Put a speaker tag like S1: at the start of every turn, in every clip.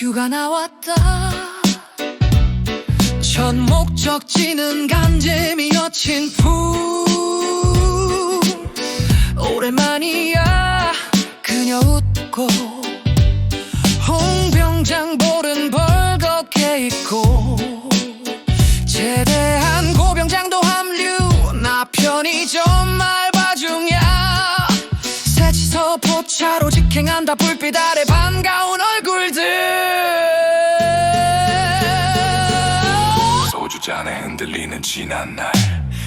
S1: 휴가 나왔다. 첫 목적지는 간재미 여친 품 오랜만이야. 그녀 웃고 홍병장 볼은 벌겋게 있고 제대한 고병장도 합류. 나 편의점 알바 중이야. 새치서 포차로 직행한다. 불빛 아래 반가운
S2: 잔에 흔들리는 지난 날.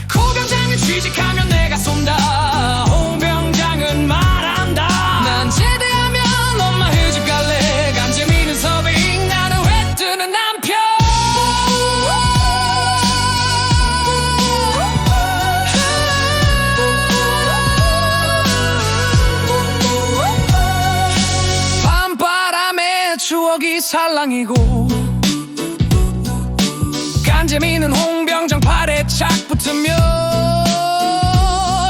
S1: 고병장은 취직하면 내가 쏜다. 홍병장은 말한다. 난 제대하면 엄마 휴직 갈래. 간재미는 서빙 나는 회 뜨는 남편. 밤바람에 추억이 살랑이고 간재미는 홍병장 팔에 착 붙으며.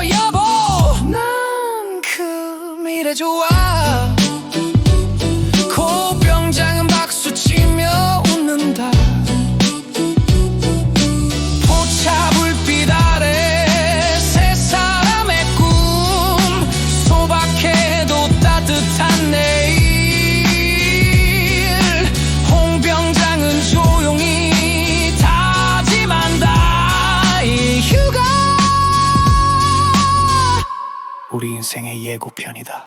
S1: 여보! 난 그 미래 좋아
S3: 우리 인생의 예고편이다.